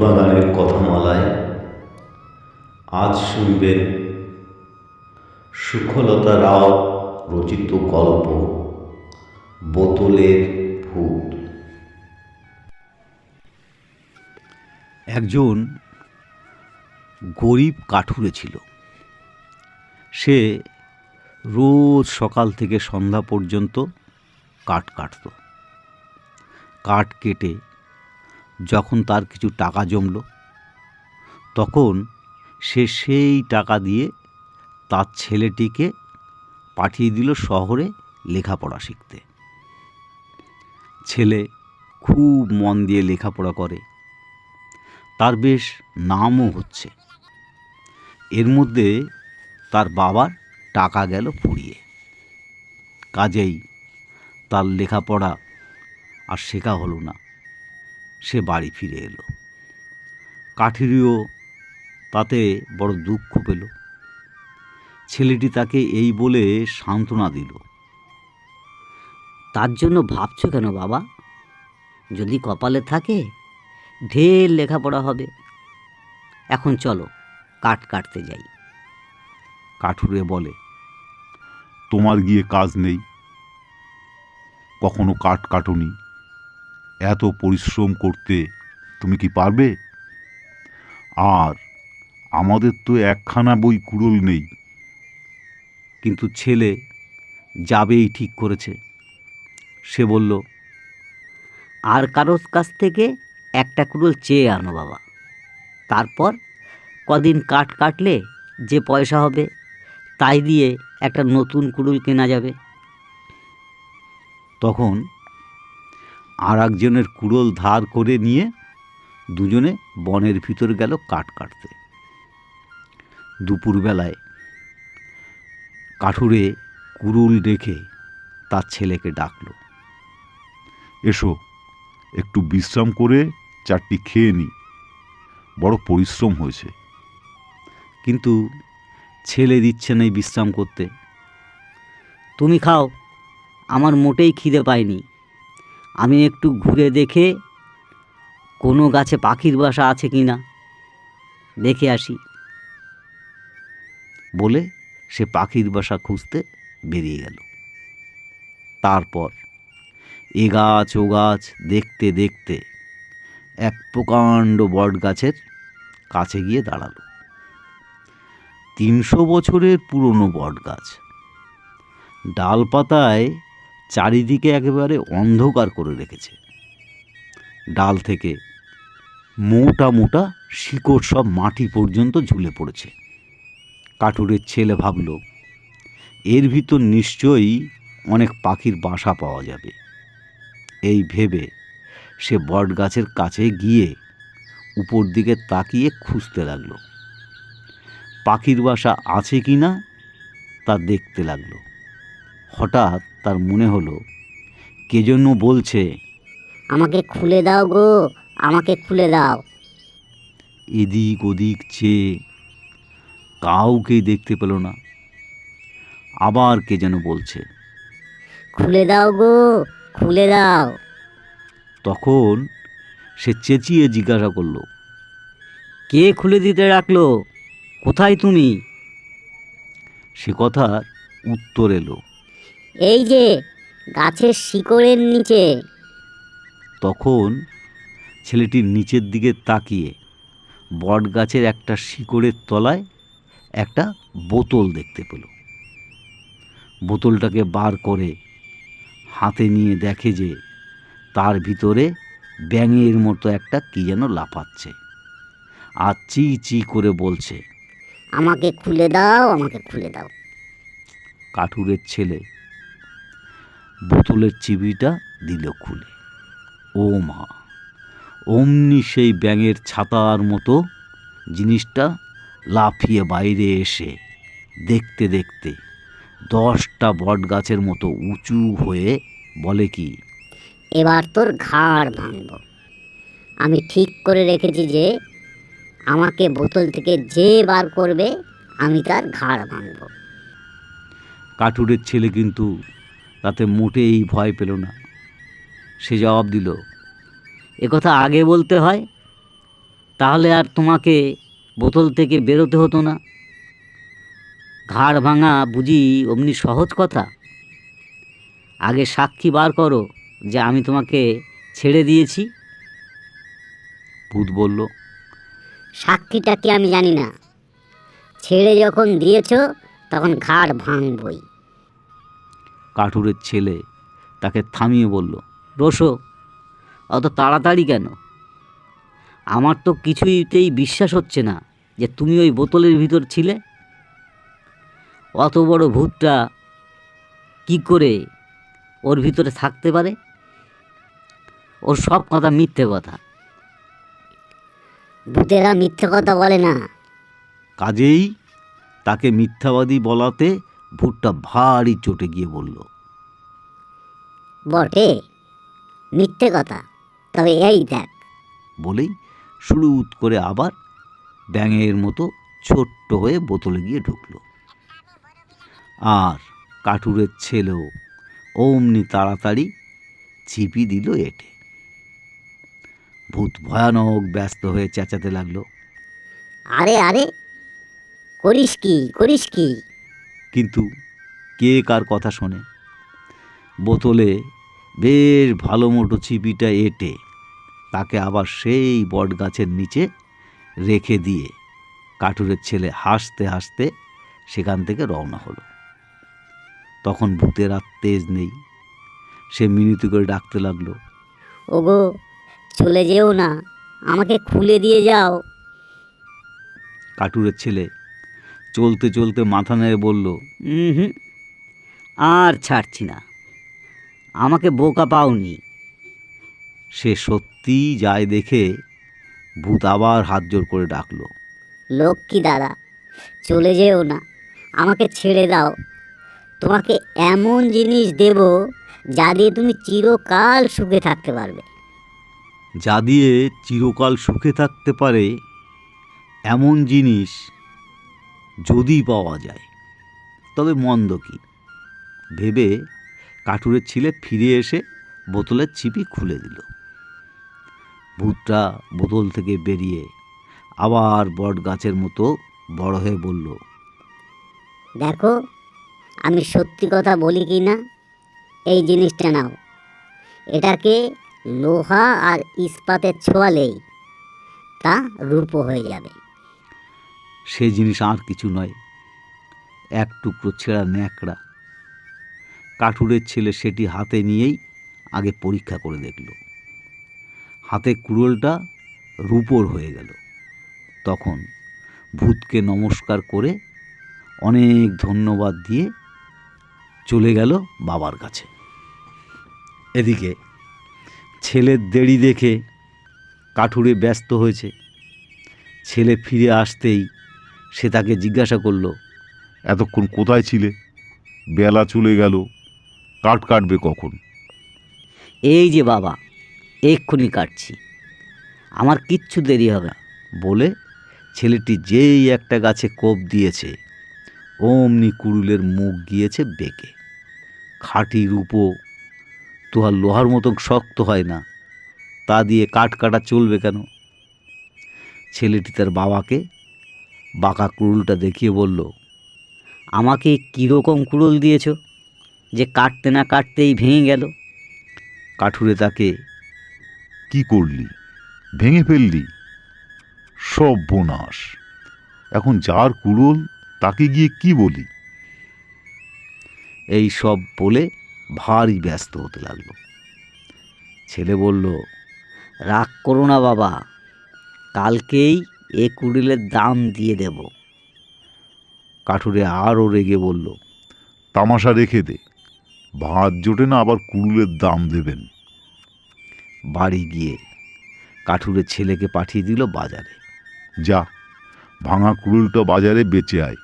বাগানের কথামালায় আজ শুনবেন সুখলতা রাও রচিত গল্প, বোতলের ভূত। একজন গরিব কাঠুরে ছিল। সে রোজ সকাল থেকে সন্ধ্যা পর্যন্ত কাঠ কাটত। কাঠ কেটে যখন তার কিছু টাকা জমল, তখন সে সেই টাকা দিয়ে তার ছেলেটিকে পাঠিয়ে দিল শহরে লেখাপড়া শিখতে। ছেলে খুব মন দিয়ে লেখাপড়া করে। তার বেশ নামও হচ্ছে। এর মধ্যে তার বাবার টাকা গেল ফুরিয়ে। কাজেই তার লেখাপড়া আর শেখা হলো না। সে বাড়ি ফিরে এলো। কাঠিরিও তাতে বড় দুঃখ পেল। ছেলেটি তাকে এই বলে সান্ত্বনা দিল। তার জন্য ভাবছ কেন বাবা? যদি কপালে থাকে ঢের লেখাপড়া হবে। এখন চলো কাঠ কাটতে যাই। কাঠুরে বলে তোমার গিয়ে কাজ নেই। কখনো কাঠ কাটনি। এত পরিশ্রম করতে তুমি কি পারবে? আর আমাদের তো একখানা বই কুড়োল নেই। কিন্তু ছেলে যাবেই ঠিক করেছে। সে বলল আর কারোর কাছ থেকে একটা কুড়োল চেয়ে আনো বাবা। তারপর কদিন কাঠ কাটলে যে পয়সা হবে তাই দিয়ে একটা নতুন কুড়ুল কেনা যাবে। তখন আর একজনের কুড়োল ধার করে নিয়ে দুজনে বনের ভিতর গেল কাঠ কাটতে। দুপুরবেলায় কাঠুরে কুড়ুল রেখে তার ছেলেকে ডাকলো। এসো, একটু বিশ্রাম করে চারটি খেয়ে নি, বড় পরিশ্রম হয়েছে। কিন্তু ছেলে দিচ্ছে না বিশ্রাম করতে। তুমি খাও, আমার মোটেই খিদে পায়নি। আমি একটু ঘুরে দেখে কোনো গাছে পাখির বাসা আছে কি না দেখে আসি। বলে সে পাখির বাসা খুঁজতে বেরিয়ে গেল। তারপর এ গাছ ও গাছ দেখতে দেখতে এক প্রকাণ্ড বট গাছের কাছে গিয়ে দাঁড়াল। তিনশো বছরের পুরনো বট গাছ ডালপাতায় চারিদিকে একেবারে অন্ধকার করে রেখেছে। ডাল থেকে মোটা মোটা শিকড় সব মাটি পর্যন্ত ঝুলে পড়েছে। কাঠুরের ছেলে ভাবল, এর ভিতর নিশ্চয়ই অনেক পাখির বাসা পাওয়া যাবে। এই ভেবে সে বট গাছের কাছে গিয়ে উপর দিকে তাকিয়ে খুঁজতে লাগল। পাখির বাসা আছে কি না তা দেখতে লাগল। হঠাৎ তার মনে হলো কে জন্য বলছে আমাকে খুলে দাও গো আমাকে খুলে দাও। এদিক ওদিক চেয়ে কাউকেই দেখতে পেল না। আবার কে যেন বলছে খুলে দাও গো খুলে দাও। তখন সে চেঁচিয়ে জিজ্ঞাসা করল কে খুলে দিতে রাখল? কোথায় তুমি? সে কথার উত্তর এলো। এই যে গাছের শিকড়ের নিচে। তখন ছেলেটির নিচের দিকে তাকিয়ে বট গাছের একটা শিকড়ের তলায় একটা বোতল দেখতে পেল। বোতলটাকে বার করে হাতে নিয়ে দেখে যে তার ভিতরে ব্যাঙের মতো একটা কী যেন লাফাচ্ছে আর চি চি করে বলছে আমাকে খুলে দাও আমাকে খুলে দাও। কাঠুরের ছেলে বোতলের চিবিটা দিল খুলে। ও মা অমনি সেই ব্যাঙের ছাতার মতো জিনিসটা লাফিয়ে বাইরে এসে দেখতে দেখতে দশটা বট গাছের মতো উঁচু হয়ে বলে কি এবার তোর ঘাড় ভাঙব। আমি ঠিক করে রেখেছি যে আমাকে বোতল থেকে যে বার করবে আমি তার ঘাড় ভাঙব। কাঠুরের ছেলে কিন্তু তাতে মোটেই ভয় পেল না। সে জবাব দিল কথা আগে বলতে হয়, তাহলে আর তোমাকে বোতল থেকে বেরোতে হতো না। ঘাড় ভাঙা বুঝি অমনি সহজ কথা? আগে সাক্ষী বার করো যে আমি তোমাকে ছেড়ে দিয়েছি। ভূত বলল, সাক্ষীটা কি আমি জানি না। ছেড়ে যখন দিয়েছ, তখন ঘাড় ভাঙবই। কাঠুরের ছেলে। তাকে থামিয়ে বলল রোশো অত তাড়াতাড়ি কেন? আমার তো কিছুইতেই বিশ্বাস হচ্ছে না যে তুমি ওই বোতলের ভিতর ছিলে। অত বড় ভূতটা কি করে ওর ভিতরে থাকতে পারে? ওর সব কথা মিথ্যে কথা। ভূতেরা মিথ্যে কথা বলে না। কাজেই তাকে মিথ্যাবাদী বলাতে ভূতটা ভারী চটে গিয়ে বলল বটে মিথ্যে কথা তবে এই দেখ। বলেই সুড়ুত করে আবার ব্যাঙের মতো ছোট্ট হয়ে বোতলে গিয়ে ঢুকলো। আর কাঠুরের ছেলেও অমনি তাড়াতাড়ি চিপি দিল এটে। ভূত ভয়ানক ব্যস্ত হয়ে চেঁচাতে লাগল আরে আরে করিস কি করিস কি? কিন্তু কে কার কথা শোনে? বোতলে বেশ ভালো মোটো ছিপিটা এঁটে তাকে আবার সেই বট গাছের নিচে রেখে দিয়ে কাঠুরের ছেলে হাসতে হাসতে সেখান থেকে রওনা হলো। তখন ভূতের আর তেজ নেই। সে মিনতি করে ডাকতে লাগল ওগো চলে যেও না আমাকে খুলে দিয়ে যাও। কাটুরের ছেলে চলতে চলতে মাথা নেড়ে বলল হুম আর ছাড়ছি না। আমাকে বোকা পাওনি। সে সত্যিই যায় দেখে ভূত আবার হাত জোর করে ডাকলো। লক্ষ্মী দাদা চলে যেও না। আমাকে ছেড়ে দাও। তোমাকে এমন জিনিস দেব যা দিয়ে তুমি চিরকাল সুখে থাকতে পারবে। যা দিয়ে চিরকাল সুখে থাকতে পারে এমন জিনিস যদি পাওয়া যায়। তবে মন্দ কি? ভেবে কাঠুরের ছিলে ফিরে এসে বোতলের ছিপি খুলে দিল। ভূতটা বোতল থেকে বেরিয়ে আবার বট গাছের মতো বড় হয়ে বলল, দেখো, আমি সত্যি কথা বলি কি না? এই জিনিসটা নাও। এটাকে লোহা আর ইস্পাতের ছোঁয়ালেই তা রূপো হয়ে যাবে। সে জিনিস আর কিছু নয়। এক টুকরো ছেঁড়া ন্যাকড়া। কাঠুরের ছেলে সেটি হাতে নিয়েই আগে পরীক্ষা করে দেখল। হাতে কুড়োলটা রূপোর হয়ে গেল। তখন ভূতকে নমস্কার করে অনেক ধন্যবাদ দিয়ে চলে গেল বাবার কাছে। এদিকে ছেলের দেরি দেখে কাঠুরে ব্যস্ত হয়েছে। ছেলে ফিরে আসতেই সে তাকে জিজ্ঞাসা করল এতক্ষণ কোথায় ছিলে? বেলা চলে গেল কাঠ কাটবে কখন? এই যে বাবা এক্ষুনি কাটছি। আমার কিচ্ছু দেরি হবে না। বলে ছেলেটি যেই একটা গাছে কোপ দিয়েছে অমনি কুড়ুলের মুখ গিয়েছে বেঁকে। খাঁটি রূপো তো আর লোহার মতন শক্ত হয় না তা দিয়ে কাঠ কাটা চলবে কেন? ছেলেটি তার বাবাকে বাঁকা কুড়ুলটা দেখিয়ে বলল আমাকে কীরকম কুড়োল দিয়েছ যে কাটতে না কাটতেই ভেঙে গেল? কাঠুরে তাকে কি করলি? ভেঙে ফেললি? সব বোনাস এখন যার কুড়োল তাকে গিয়ে কি বলি? এই সব বলে ভারী ব্যস্ত হতে লাগল। ছেলে বলল রাগ করো না বাবা কালকেই এ কুড়িলের দাম দিয়ে দেব। কাঠুরে আরও রেগে বলল তামাশা রেখে দে ভাত জোটে না আবার কুড়ুলের দাম দেবেন। বাড়ি গিয়ে কাঠুরে ছেলেকে পাঠিয়ে দিল বাজারে। যা ভাঙা কুড়ুলটা বাজারে বেচে আয়।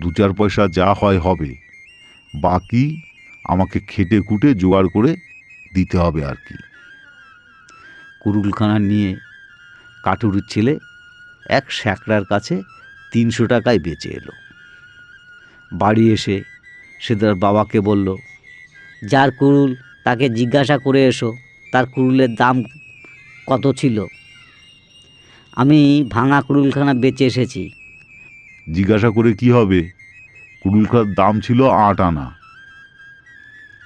দু চার পয়সা যা হয় হবে বাকি আমাকে খেটে কুটে জোগাড় করে দিতে হবে আর কি। কুরুলখানা নিয়ে কাঠুরির ছেলে এক শ্যাকরার কাছে তিনশো টাকায় বেঁচে এলো। বাড়ি এসে সে তার বাবাকে বলল, যার কুড়ুল তাকে জিজ্ঞাসা করে এসো, তার কুড়ুলের দাম কত ছিল? আমি ভাঙা কুড়ুলখানা বেঁচে এসেছি। জিজ্ঞাসা করে কি হবে? কুড়ুলখার দাম ছিল আট আনা।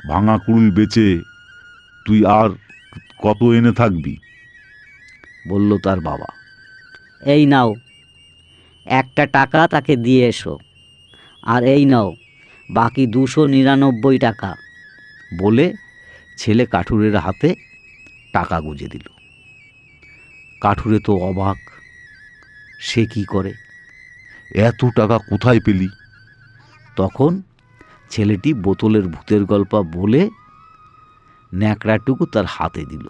ভাঙা কুড়ুল বেচে তুই আর কত এনে থাকবি? বলল তার বাবা। এই নাও, একটা টাকা তাকে দিয়ে এসো। আর এই নাও, বাকি দুশো নিরানব্বই টাকা। বলে ছেলে কাঠুরের হাতে টাকা গুঁজে দিল। কাঠুরে তো অবাক, সে কি করে? এত টাকা কোথায় পেলি? তখন ছেলেটি বোতলের ভূতের গল্প বলে ন্যাকড়াটুকু তার হাতে দিল।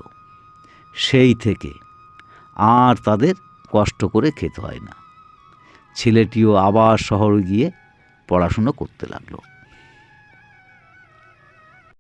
সেই থেকে আর তাদের কষ্ট করে খেতে হয় না। ছেলেটিও আবার শহরে গিয়ে পড়াশুনো করতে লাগল।